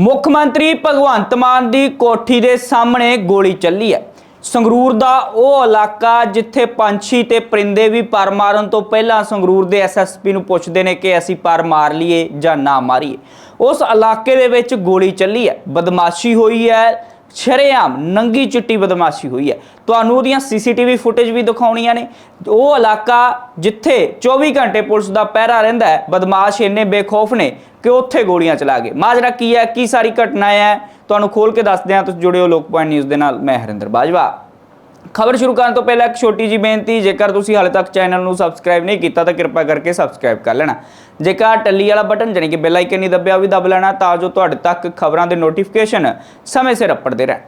ਮੁੱਖ ਮੰਤਰੀ ਭਗਵੰਤ ਮਾਨ ਦੀ ਕੋਠੀ ਦੇ ਸਾਹਮਣੇ ਗੋਲੀ ਚੱਲੀ ਹੈ। ਸੰਗਰੂਰ ਦਾ ਉਹ ਇਲਾਕਾ ਜਿੱਥੇ ਪੰਛੀ ਤੇ ਪਰਿੰਦੇ ਵੀ ਪਰ ਮਾਰਨ ਤੋਂ ਪਹਿਲਾਂ ਸੰਗਰੂਰ ਦੇ ਐਸਐਸਪੀ ਨੂੰ ਪੁੱਛਦੇ ਨੇ ਕਿ ਅਸੀਂ ਪਰ ਮਾਰ ਲਈਏ ਜਾਂ ਨਾ ਮਾਰੀਏ। ਉਸ ਇਲਾਕੇ ਦੇ ਵਿੱਚ ਗੋਲੀ ਚੱਲੀ ਹੈ। ਬਦਮਾਸ਼ੀ ਹੋਈ ਹੈ। ਸ਼ਰੇਆਮ ਨੰਗੀ ਚਿੱਟੀ ਬਦਮਾਸ਼ੀ ਹੋਈ ਹੈ। ਤੁਹਾਨੂੰ ਉਹਦੀਆਂ ਸੀਸੀਟੀਵੀ ਫੁਟੇਜ ਵੀ ਦਿਖਾਉਣੀਆਂ ਨੇ। ਉਹ ਇਲਾਕਾ ਜਿੱਥੇ 24 ਘੰਟੇ ਪੁਲਿਸ ਦਾ ਪਹਿਰਾ ਰਹਿੰਦਾ ਹੈ, ਬਦਮਾਸ਼ ਇੰਨੇ ਬੇਖੌਫ ਨੇ ਕਿ ਉੱਥੇ ਗੋਲੀਆਂ ਚਲਾ ਗਏ। ਮਾਜਰਾ ਕੀ ਹੈ? ਕੀ ਸਾਰੀ ਘਟਨਾ ਹੈ? ਤੁਹਾਨੂੰ ਖੋਲ ਕੇ ਦੱਸਦੇ ਹਾਂ। ਤੁਸੀਂ ਜੁੜਿਓ ਲੋਕ ਪੁਆਇੰਟ ਨਿਊਜ਼ ਦੇ ਨਾਲ। ਮੈਂ ਹਰਿੰਦਰ ਬਾਜਵਾ। ਖਬਰ ਸ਼ੁਰੂ ਕਰਨ ਤੋਂ ਪਹਿਲਾਂ ਇੱਕ ਛੋਟੀ ਜੀ ਬੇਨਤੀ, ਜੇਕਰ ਤੁਸੀਂ ਹਾਲੇ ਤੱਕ ਚੈਨਲ ਨੂੰ ਸਬਸਕ੍ਰਾਈਬ ਨਹੀਂ ਕੀਤਾ, ਤਾਂ ਕਿਰਪਾ ਕਰਕੇ ਸਬਸਕ੍ਰਾਈਬ ਕਰ ਲੈਣਾ। ਜੇਕਰ ਟੱਲੀ ਵਾਲਾ ਬਟਨ, ਜਾਣੀ ਕਿ ਬੈਲ ਆਈਕਨ ਨਹੀਂ ਦੱਬਿਆ, ਉਹ ਵੀ ਦੱਬ ਲੈਣਾ, ਤਾਂ ਜੋ ਤੁਹਾਡੇ ਤੱਕ ਖਬਰਾਂ ਦੇ ਨੋਟੀਫਿਕੇਸ਼ਨ ਸਮੇਂ ਸਿਰ ਅੱਪੜਦੇ ਰਹਿਣ।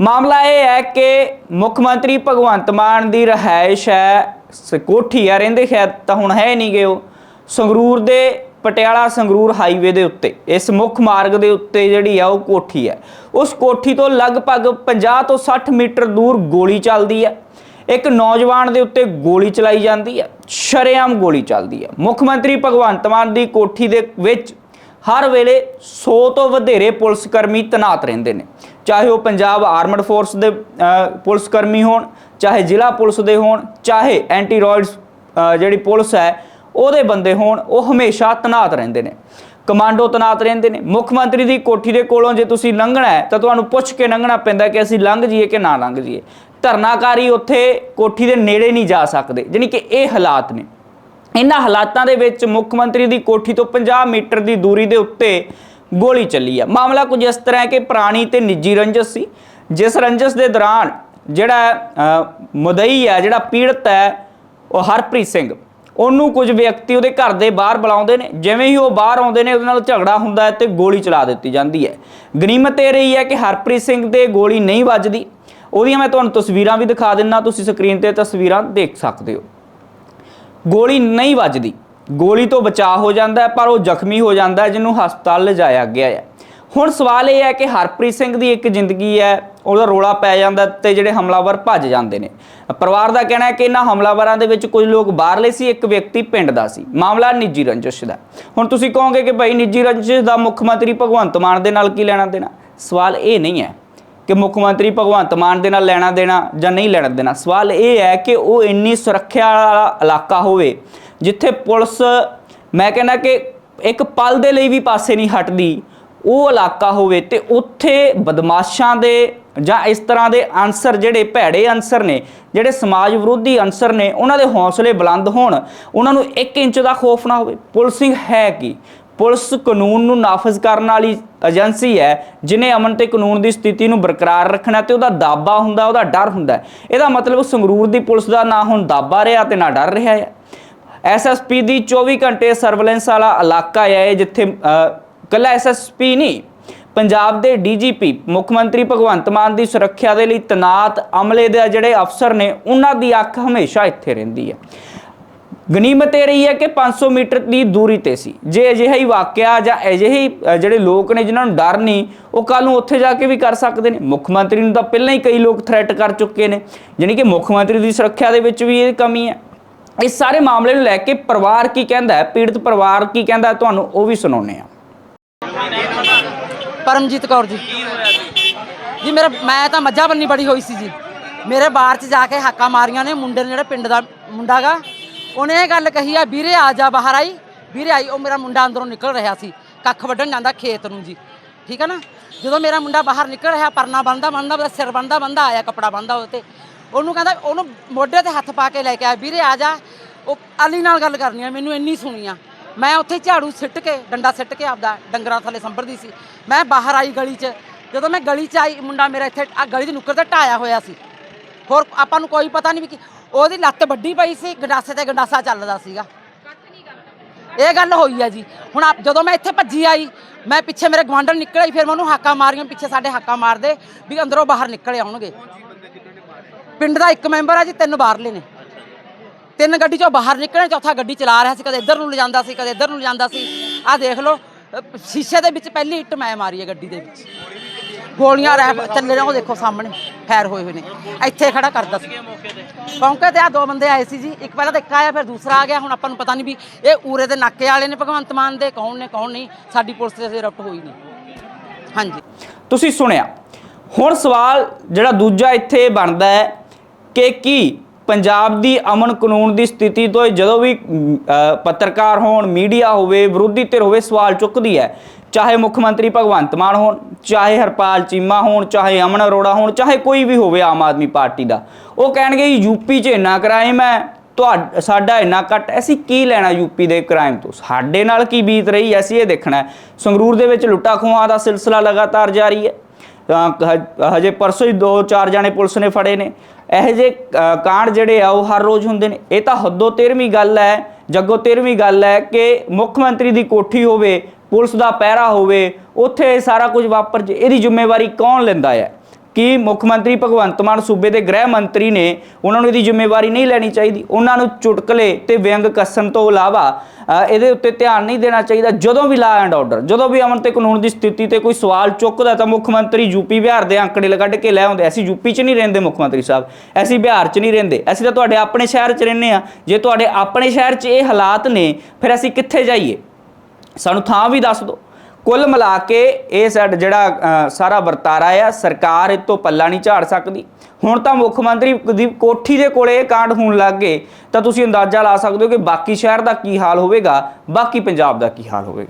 ਮਾਮਲਾ ਇਹ ਹੈ ਕਿ ਮੁੱਖ ਮੰਤਰੀ ਭਗਵੰਤ ਮਾਨ ਦੀ ਰਹਾਇਸ਼ ਹੈ ਸ- ਕੋਠੀ ਆ ਰਹਿੰਦੇ ਖੈਰ ਤਾਂ ਹੁਣ ਹੈ ਨਹੀਂ ਗਏ ਉਹ। ਸੰਗਰੂਰ ਦੇ ਪਟਿਆਲਾ ਸੰਗਰੂਰ ਹਾਈਵੇ ਦੇ ਉੱਤੇ, ਇਸ ਮੁੱਖ ਮਾਰਗ ਦੇ ਉੱਤੇ ਜਿਹੜੀ ਆ ਉਹ ਕੋਠੀ ਹੈ। ਉਸ ਕੋਠੀ ਤੋਂ ਲਗਭਗ 50 ਤੋਂ 60 ਮੀਟਰ ਦੂਰ ਗੋਲੀ ਚੱਲਦੀ ਹੈ। ਇੱਕ ਨੌਜਵਾਨ ਦੇ ਉੱਤੇ ਗੋਲੀ ਚਲਾਈ ਜਾਂਦੀ ਹੈ, ਸ਼ਰੇਆਮ ਗੋਲੀ ਚੱਲਦੀ ਹੈ। ਮੁੱਖ ਮੰਤਰੀ ਭਗਵੰਤ ਮਾਨ ਦੀ ਕੋਠੀ ਦੇ ਵਿੱਚ ਹਰ ਵੇਲੇ 100 ਤੋਂ ਵਧੇਰੇ ਪੁਲਿਸ ਕਰਮੀ ਤੈਨਾਤ ਰਹਿੰਦੇ ਨੇ। ਚਾਹੇ ਉਹ ਪੰਜਾਬ ਆਰਮਡ ਫੋਰਸ ਦੇ ਪੁਲਿਸ ਕਰਮੀ ਹੋਣ, ਚਾਹੇ ਜ਼ਿਲ੍ਹਾ ਪੁਲਿਸ ਦੇ ਹੋਣ, ਚਾਹੇ ਐਂਟੀ ਰੋਇਡਸ ਜਿਹੜੀ ਪੁਲਿਸ ਹੈ ਉਹਦੇ ਬੰਦੇ ਹੋਣ ਉਹ ਹਮੇਸ਼ਾ ਤੈਨਾਤ ਰਹਿੰਦੇ ਨੇ। ਕਮਾਂਡੋ ਤੈਨਾਤ ਰਹਿੰਦੇ ਨੇ। ਮੁੱਖ ਮੰਤਰੀ ਦੀ ਕੋਠੀ ਦੇ ਕੋਲੋਂ ਜੇ ਤੁਸੀਂ ਲੰਘਣਾ ਹੈ ਤਾਂ ਤੁਹਾਨੂੰ ਪੁੱਛ ਕੇ ਲੰਘਣਾ ਪੈਂਦਾ ਕਿ ਅਸੀਂ ਲੰਘ ਜਾਈਏ ਕਿ ਨਾ ਲੰਘ ਜਾਈਏ। ਧਰਨਾਕਾਰੀ ਉੱਥੇ ਕੋਠੀ ਦੇ ਨੇੜੇ ਨਹੀਂ ਜਾ ਸਕਦੇ ਜਾਣੀ ਕਿ ਇਹ ਹਾਲਾਤ ਨੇ। ਇਹਨਾਂ ਹਾਲਾਤਾਂ ਦੇ ਵਿੱਚ ਮੁੱਖ ਮੰਤਰੀ ਦੀ ਕੋਠੀ ਤੋਂ 50 ਮੀਟਰ ਦੀ ਦੂਰੀ ਦੇ ਉੱਤੇ ਗੋਲੀ ਚੱਲੀ ਆ। ਮਾਮਲਾ ਕੁਝ ਇਸ ਤਰ੍ਹਾਂ ਹੈ ਕਿ ਪੁਰਾਣੀ ਤੇ ਨਿੱਜੀ ਰੰਜਸ ਸੀ। ਜਿਸ ਰੰਜਸ ਦੇ ਦੌਰਾਨ ਜਿਹੜਾ ਅਹ, ਮੁਦਈ ਹੈ ਜਿਹੜਾ ਪੀੜਤ ਹੈ ਉਹ ਹਰਪ੍ਰੀਤ ਸਿੰਘ ਉਹਨੂੰ ਕੁਝ ਵਿਅਕਤੀ ਉਹਦੇ ਘਰ ਦੇ ਬਾਹਰ ਬੁਲਾਉਂਦੇ ਨੇ, ਜਿਵੇਂ ਹੀ ਉਹ ਬਾਹਰ ਆਉਂਦੇ ਨੇ, ਉਹਦੇ ਨਾਲ ਝਗੜਾ ਹੁੰਦਾ ਹੈ ਤੇ ਗੋਲੀ ਚਲਾ ਦਿੱਤੀ ਜਾਂਦੀ ਹੈ। ਗਨੀਮਤ ਇਹ ਰਹੀ ਹੈ ਕਿ ਹਰਪ੍ਰੀਤ ਸਿੰਘ ਦੇ ਗੋਲੀ ਨਹੀਂ ਵੱਜਦੀ। ਉਹਦੀਆਂ ਮੈਂ ਤੁਹਾਨੂੰ ਤਸਵੀਰਾਂ ਵੀ ਦਿਖਾ ਦਿੰਨਾ, ਤੁਸੀਂ ਸਕਰੀਨ ਤੇ ਤਸਵੀਰਾਂ ਦੇਖ ਸਕਦੇ ਹੋ। ਗੋਲੀ ਨਹੀਂ ਵੱਜਦੀ। ਗੋਲੀ ਤੋਂ ਬਚਾਅ ਹੋ ਜਾਂਦਾ ਪਰ ਉਹ ਜ਼ਖਮੀ ਹੋ ਜਾਂਦਾ ਜਿਹਨੂੰ ਹਸਪਤਾਲ ਲਿਜਾਇਆ ਗਿਆ ਹੈ। ਹੁਣ ਸਵਾਲ ਇਹ ਹੈ ਕਿ ਹਰਪ੍ਰੀਤ ਸਿੰਘ ਦੀ ਇੱਕ ਜ਼ਿੰਦਗੀ ਹੈ, ਉਹਦਾ ਰੋਲਾ ਪੈ ਜਾਂਦਾ ਤੇ ਜਿਹੜੇ ਹਮਲਾਵਰ ਭੱਜ ਜਾਂਦੇ ਨੇ। ਪਰਿਵਾਰ ਦਾ ਕਹਿਣਾ ਹੈ ਕਿ ਇਹਨਾਂ ਹਮਲਾਵਰਾਂ ਦੇ ਵਿੱਚ ਕੁਝ ਲੋਕ ਬਾਹਰਲੇ ਸੀ, ਇੱਕ ਵਿਅਕਤੀ ਪਿੰਡ ਦਾ ਸੀ। ਮਾਮਲਾ ਨਿੱਜੀ ਰੰਜਿਸ਼ ਦਾ। ਹੁਣ ਤੁਸੀਂ ਕਹੋਗੇ ਕਿ ਭਾਈ ਨਿੱਜੀ ਰੰਜਿਸ਼ ਦਾ ਮੁੱਖ ਮੰਤਰੀ ਭਗਵੰਤ ਮਾਨ ਦੇ ਨਾਲ ਕੀ ਲੈਣਾ ਦੇਣਾ? ਸਵਾਲ ਇਹ ਨਹੀਂ ਹੈ ਕਿ ਮੁੱਖ ਮੰਤਰੀ ਭਗਵੰਤ ਮਾਨ ਦੇ ਨਾਲ ਲੈਣਾ ਦੇਣਾ ਜਾਂ ਨਹੀਂ ਲੈਣਾ ਦੇਣਾ। ਸਵਾਲ ਇਹ ਹੈ ਕਿ ਉਹ ਇੰਨੀ ਸੁਰੱਖਿਆ ਵਾਲਾ ਇਲਾਕਾ ਹੋਵੇ, ਜਿੱਥੇ ਪੁਲਿਸ, ਮੈਂ ਕਹਿੰਦਾ ਕਿ ਇੱਕ ਪਲ ਦੇ ਲਈ ਵੀ ਪਾਸੇ ਨਹੀਂ ਹਟਦੀ ਉਹ ਇਲਾਕਾ ਹੋਵੇ ਤੇ ਉੱਥੇ ਬਦਮਾਸ਼ਾਂ ਦੇ ਜਾਂ ਇਸ ਤਰ੍ਹਾਂ ਦੇ ਅਨਸਰ ਜਿਹੜੇ ਭੈੜੇ ਅਨਸਰ ਨੇ, ਜਿਹੜੇ ਸਮਾਜ ਵਿਰੋਧੀ ਅਨਸਰ ਨੇ, ਉਹਨਾਂ ਦੇ ਹੌਸਲੇ ਬੁਲੰਦ ਹੋਣ, ਉਹਨਾਂ ਨੂੰ 1 ਇੰਚ ਦਾ ਖੋਫ ਨਾ ਹੋਵੇ। ਪੁਲਿਸਿੰਗ ਹੈ ਕੀ? ਪੁਲਿਸ ਕਾਨੂੰਨ ਨੂੰ ਨਾਫਜ਼ ਕਰਨ ਵਾਲੀ ਏਜੰਸੀ ਹੈ ਜਿਨੇ ਅਮਨ ਤੇ ਕਾਨੂੰਨ ਦੀ ਸਥਿਤੀ ਨੂੰ ਬਰਕਰਾਰ ਰੱਖਣਾ ਤੇ ਉਹਦਾ ਦਾਬਾ ਹੁੰਦਾ, ਉਹਦਾ ਡਰ ਹੁੰਦਾ ਇਹਦਾ ਮਤਲਬ ਸੰਗਰੂਰ ਦੀ ਪੁਲਿਸ ਦਾ ਨਾ ਹੁਣ ਦਾਬਾ ਰਿਹਾ ਤੇ ਨਾ ਡਰ ਰਿਹਾ ਹੈ। ਐਸਐਸਪੀ ਦੀ 24 ਘੰਟੇ ਸਰਵੇਲੈਂਸ ਵਾਲਾ ਇਲਾਕਾ ਹੈ ਇਹ, ਜਿੱਥੇ ਕੱਲਾ ਐਸਐਸਪੀ ਨਹੀਂ, ਪੰਜਾਬ ਦੇ ਡੀਜੀਪੀ ਮੁੱਖ ਮੰਤਰੀ ਭਗਵੰਤ ਮਾਨ ਦੀ ਸੁਰੱਖਿਆ ਦੇ ਲਈ ਤਨਾਤ ਅਮਲੇ ਦੇ ਜਿਹੜੇ ਅਫਸਰ ਨੇ, ਉਹਨਾਂ ਦੀ ਅੱਖ ਹਮੇਸ਼ਾ ਇੱਥੇ ਰਹਿੰਦੀ ਹੈ। ਗਨੀਮਤ ਇਹ ਰਹੀ ਹੈ ਕਿ 500 ਮੀਟਰ ਦੀ ਦੂਰੀ ਤੇ ਸੀ। ਜੇ ਅਜਿਹਾ ਹੀ ਵਾਕਿਆ ਜਾਂ ਅਜਿਹੇ ਜਿਹੜੇ ਲੋਕ ਨੇ ਜਿਨ੍ਹਾਂ ਨੂੰ ਡਰ ਨਹੀਂ, ਉਹ ਕੱਲ ਨੂੰ ਉੱਥੇ ਜਾ ਕੇ ਵੀ ਕਰ ਸਕਦੇ ਨੇ। ਮੁੱਖ ਮੰਤਰੀ ਨੂੰ ਤਾਂ ਪਹਿਲਾਂ ਹੀ ਕਈ ਲੋਕ ਥ੍ਰੈਟ ਕਰ ਚੁੱਕੇ ਨੇ, ਜਾਣੀ ਕਿ ਮੁੱਖ ਮੰਤਰੀ ਦੀ ਸੁਰੱਖਿਆ ਦੇ ਵਿੱਚ ਵੀ ਇਹ ਕਮੀ ਹੈ। ਇਸ ਸਾਰੇ ਮਾਮਲੇ ਨੂੰ ਲੈ ਕੇ ਪਰਿਵਾਰ ਕੀ ਕਹਿੰਦਾ ਹੈ, ਪੀੜਤ ਪਰਿਵਾਰ ਕੀ ਕਹਿੰਦਾ ਤੁਹਾਨੂੰ ਉਹ ਵੀ ਸੁਣਾਉਂਦੇ ਆ ਪਰਮਜੀਤ ਕੌਰ ਜੀ। ਜੀ, ਮੇਰੇ ਮੈਂ ਤਾਂ ਮੱਝਾਂ ਬੰਨੀ ਬੜੀ ਹੋਈ ਸੀ ਜੀ। ਮੇਰੇ ਬਾਹਰ ਚ ਜਾ ਕੇ ਹਾਕਾਂ ਮਾਰੀਆਂ ਨੇ ਮੁੰਡੇ ਨੇ ਜਿਹੜਾ ਪਿੰਡ ਦਾ ਮੁੰਡਾ ਗਾ। ਉਹਨੇ ਇਹ ਗੱਲ ਕਹੀ ਆ, ਵੀਰੇ, ਆ ਜਾ ਬਾਹਰ ਆਈ। ਵੀਰੇ, ਆਈ, ਉਹ ਮੇਰਾ ਮੁੰਡਾ ਅੰਦਰੋਂ ਨਿਕਲ ਰਿਹਾ ਸੀ। ਕੱਖ ਵੱਢਣ ਜਾਂਦਾ ਖੇਤ ਨੂੰ ਜੀ। ਠੀਕ ਹੈ ਨਾ? ਜਦੋਂ ਮੇਰਾ ਮੁੰਡਾ ਬਾਹਰ ਨਿਕਲ ਰਿਹਾ, ਪਰਨਾ ਬੰਦਾ ਬੰਦਾ ਉਹਦਾ ਸਿਰ ਬੰਦਾ ਬੰਦਾ ਆਇਆ, ਕਪੜਾ ਬੰਦਾ ਉਹਦੇ ਤੇ। ਉਹਨੂੰ ਕਹਿੰਦਾ, ਉਹਨੂੰ ਮੋਢੇ ਤੇ ਹੱਥ ਪਾ ਕੇ ਲੈ ਕੇ ਆਇਆ ਵੀਰੇ, ਆ ਜਾ। ਉਹ ਅਲੀ ਨਾਲ ਗੱਲ ਕਰਨੀ ਆ, ਮੈਨੂੰ ਇੰਨੀ ਸੁਣੀ ਆ। ਮੈਂ ਉੱਥੇ ਝਾੜੂ ਸਿੱਟ ਕੇ, ਡੰਡਾ ਸਿੱਟ ਕੇ ਆਪਦਾ ਡੰਗਰਾਂ ਥੱਲੇ ਸੰਭਰਦੀ ਸੀ। ਮੈਂ ਬਾਹਰ ਆਈ ਗਲੀ 'ਚ। ਜਦੋਂ ਮੈਂ ਗਲੀ 'ਚ ਆਈ, ਮੁੰਡਾ ਮੇਰਾ ਇੱਥੇ, ਆ ਗਲੀ ਦੀ ਨੁੱਕਰ ਤੇ ਢਾਇਆ ਹੋਇਆ ਸੀ। ਹੋਰ ਆਪਾਂ ਨੂੰ ਕੋਈ ਪਤਾ ਨਹੀਂ ਵੀ ਉਹਦੀ ਲੱਤ ਵੱਡੀ ਪਈ ਸੀ, ਗੰਡਾਸੇ ਤੇ ਗੰਡਾਸਾ ਚੱਲਦਾ ਸੀਗਾ। ਇਹ ਗੱਲ ਹੋਈ ਆ ਜੀ। ਹੁਣ ਆਪ- ਜਦੋਂ ਮੈਂ ਇੱਥੇ ਭੱਜੀ ਆਈ, ਮੈਂ ਪਿੱਛੇ ਮੇਰੇ ਗਵਾਂਢਣ ਨਿਕਲ ਆਈ ਫਿਰ ਮੈਂ ਉਹਨੂੰ ਹਾਕਾਂ ਮਾਰੀਆਂ, ਪਿੱਛੇ ਸਾਡੇ ਹਾਕਾਂ ਮਾਰਦੇ ਵੀ ਅੰਦਰੋਂ ਬਾਹਰ ਨਿਕਲੇ ਆਉਣਗੇ। ਪਿੰਡ ਦਾ ਇੱਕ ਮੈਂਬਰ ਆ ਜੀ, ਤਿੰਨ ਬਾਹਰਲੇ ਨੇ। ਤਿੰਨ ਗੱਡੀ ਚੋਂ ਬਾਹਰ ਨਿਕਲੇ ਚੌਥਾ ਗੱਡੀ ਚਲਾ ਰਿਹਾ ਸੀ, ਕਦੇ ਇੱਧਰ ਨੂੰ ਲਿਜਾਂਦਾ ਸੀ, ਕਦੇ ਇੱਧਰ ਨੂੰ ਲਿਜਾਂਦਾ ਸੀ। ਆਹ ਦੇਖ ਲਓ, ਅਹ ਸ਼ੀਸ਼ੇ ਦੇ ਵਿੱਚ ਪਹਿਲੀ ਇੱਟ ਮੈਂ ਮਾਰੀ ਹੈ ਗੱਡੀ ਦੇ ਵਿੱਚ। ਗੋਲੀਆਂ ਰਹਿ, ਚੱਲੇ ਨੇ ਉਹ ਦੇਖੋ ਸਾਹਮਣੇ, ਫੈਰ ਹੋਏ ਹੋਏ ਨੇ। ਇੱਥੇ ਖੜਾ ਕਰਦਾ ਸੀ। ਮੌਕੇ ਤੇ ਆ ਦੋ ਬੰਦੇ ਆਏ ਸੀ ਜੀ, ਇੱਕ ਪਹਿਲਾਂ ਤਾਂ ਇੱਕ ਆਇਆ, ਫਿਰ ਦੂਸਰਾ ਆ ਗਿਆ, ਹੁਣ ਆਪਾਂ ਨੂੰ ਪਤਾ ਨਹੀਂ ਵੀ ਇਹ ਊਰੇ ਦੇ ਨਾਕੇ ਵਾਲੇ ਨੇ ਭਗਵੰਤ ਮਾਨ ਦੇ, ਕੌਣ ਨੇ, ਕੌਣ ਨਹੀਂ, ਸਾਡੀ ਪੁਲਿਸ ਤੇ ਅਜੇ ਹੋਈ ਨਹੀਂ। ਹਾਂਜੀ। ਤੁਸੀਂ ਸੁਣਿਆ, ਹੁਣ ਸਵਾਲ ਜਿਹੜਾ ਦੂਜਾ ਇੱਥੇ ਬਣਦਾ ਹੈ ਕਿ ਕੀ ਪੰਜਾਬ ਦੀ ਅਮਨ ਕਾਨੂੰਨ ਦੀ ਸਥਿਤੀ ਤੋਂ ਜਦੋਂ ਵੀ ਪੱਤਰਕਾਰ ਹੋਣ ਮੀਡੀਆ ਹੋਵੇ ਵਿਰੋਧੀ ਧਿਰ ਹੋਵੇ ਸਵਾਲ ਚੁੱਕਦੀ ਹੈ। ਚਾਹੇ ਮੁੱਖ ਮੰਤਰੀ ਭਗਵੰਤ ਮਾਨ ਹੋਣ ਚਾਹੇ ਹਰਪਾਲ ਚੀਮਾ ਹੋਣ ਚਾਹੇ ਅਮਨ ਅਰੋੜਾ ਹੋਣ ਚਾਹੇ ਕੋਈ ਵੀ ਹੋਵੇ ਆਮ ਆਦਮੀ ਪਾਰਟੀ ਦਾ। ਉਹ ਕਹਿਣਗੇ ਜੀ ਯੂਪੀ 'ਚ ਇੰਨਾ ਕ੍ਰਾਈਮ ਹੈ ਤੁਹਾਡਾ ਸਾਡਾ ਇੰਨਾ ਘੱਟ ਅਸੀਂ ਕੀ ਲੈਣਾ ਯੂਪੀ ਦੇ ਕ੍ਰਾਈਮ ਤੋਂ? ਸਾਡੇ ਨਾਲ ਕੀ ਬੀਤ ਰਹੀ ਹੈ, ਅਸੀਂ ਇਹ ਦੇਖਣਾ ਸੰਗਰੂਰ ਦੇ ਵਿੱਚ ਲੁੱਟਾ ਖੋਹਾਂ ਦਾ ਸਿਲਸਿਲਾ ਲਗਾਤਾਰ ਜਾਰੀ ਹੈ। ਹਜੇ ਪਰਸੋਂ ਹੀ ਦੋ ਚਾਰ ਜਾਣੇ ਪੁਲਿਸ ਨੇ ਫੜੇ ਨੇ। ਇਹੋ ਜਿਹੇ ਕਾਂਡ ਜਿਹੜੇ ਆ, ਉਹ ਹਰ ਰੋਜ਼ ਹੁੰਦੇ ਨੇ। ਇਹ ਤਾਂ ਹੱਦੋਂ 13ਵੀਂ ਗੱਲ ਹੈ, ਜੱਗੋ 13ਵੀਂ ਗੱਲ ਹੈ ਕਿ ਮੁੱਖ ਮੰਤਰੀ ਦੀ ਕੋਠੀ ਹੋਵੇ, ਪੁਲਿਸ ਦਾ ਪਹਿਰਾ ਹੋਵੇ, ਉੱਥੇ ਇਹ ਸਾਰਾ ਕੁਝ ਵਾਪਰ ਜੇ, ਇਹਦੀ ਜ਼ਿੰਮੇਵਾਰੀ ਕੌਣ ਲੈਂਦਾ ਹੈ? ਕਿ ਮੁੱਖ ਮੰਤਰੀ ਭਗਵੰਤ ਮਾਨ ਸੂਬੇ ਦੇ ਗ੍ਰਹਿ ਮੰਤਰੀ ਨੇ ਉਹਨਾਂ ਨੂੰ ਇਹਦੀ ਜ਼ਿੰਮੇਵਾਰੀ ਨਹੀਂ ਲੈਣੀ ਚਾਹੀਦੀ। ਉਹਨਾਂ ਨੂੰ ਚੁਟਕਲੇ ਤੇ ਵਿਅੰਗ ਕੱਸਣ ਤੋਂ ਇਲਾਵਾ ਇਹਦੇ ਉੱਤੇ ਧਿਆਨ ਨਹੀਂ ਦੇਣਾ ਚਾਹੀਦਾ। ਜਦੋਂ ਵੀ ਲਾ ਐਂਡ ਆਰਡਰ ਜਦੋਂ ਵੀ ਅਮਨ ਤੇ ਕਾਨੂੰਨ ਦੀ ਸਥਿਤੀ ਤੇ ਕੋਈ ਸਵਾਲ ਚੁੱਕਦਾ ਤਾਂ ਮੁੱਖ ਮੰਤਰੀ ਯੂਪੀ ਬਿਹਾਰ ਦੇ ਅੰਕੜੇ ਕੱਢ ਕੇ ਲੈ ਆਉਂਦੇ। ਅਸੀਂ ਯੂਪੀ 'ਚ ਨਹੀਂ ਰਹਿੰਦੇ ਮੁੱਖ ਮੰਤਰੀ ਸਾਹਿਬ। ਅਸੀਂ ਬਿਹਾਰ 'ਚ ਨਹੀਂ ਰਹਿੰਦੇ। ਅਸੀਂ ਤਾਂ ਤੁਹਾਡੇ ਆਪਣੇ ਸ਼ਹਿਰ 'ਚ ਰਹਿੰਦੇ ਆ ਜੇ ਤੁਹਾਡੇ ਆਪਣੇ ਸ਼ਹਿਰ 'ਚ ਇਹ ਹਾਲਾਤ ਨੇ, ਫਿਰ ਅਸੀਂ ਕਿੱਥੇ ਜਾਈਏ? ਸਾਨੂੰ ਥਾਂ ਵੀ ਦੱਸ ਦਿਓ। ਕੁੱਲ ਮਿਲਾ ਕੇ ਇਹ ਸਾਡ ਜਿਹੜਾ ਸਾਰਾ ਵਰਤਾਰਾ ਆ, ਸਰਕਾਰ ਇਹ ਤੋਂ ਪੱਲਾ ਨਹੀਂ ਝਾੜ ਸਕਦੀ। ਹੁਣ ਤਾਂ ਮੁੱਖ ਮੰਤਰੀ ਦੀ ਕੋਠੀ ਦੇ ਕੋਲੇ ਇਹ ਕਾਂਡ ਹੋਣ ਲੱਗ ਗਏ, ਤਾਂ ਤੁਸੀਂ ਅੰਦਾਜ਼ਾ ਲਾ ਸਕਦੇ ਹੋ ਕਿ ਬਾਕੀ ਸ਼ਹਿਰ ਦਾ ਕੀ ਹਾਲ ਹੋਵੇਗਾ, ਬਾਕੀ ਪੰਜਾਬ ਦਾ ਕੀ ਹਾਲ ਹੋਵੇਗਾ।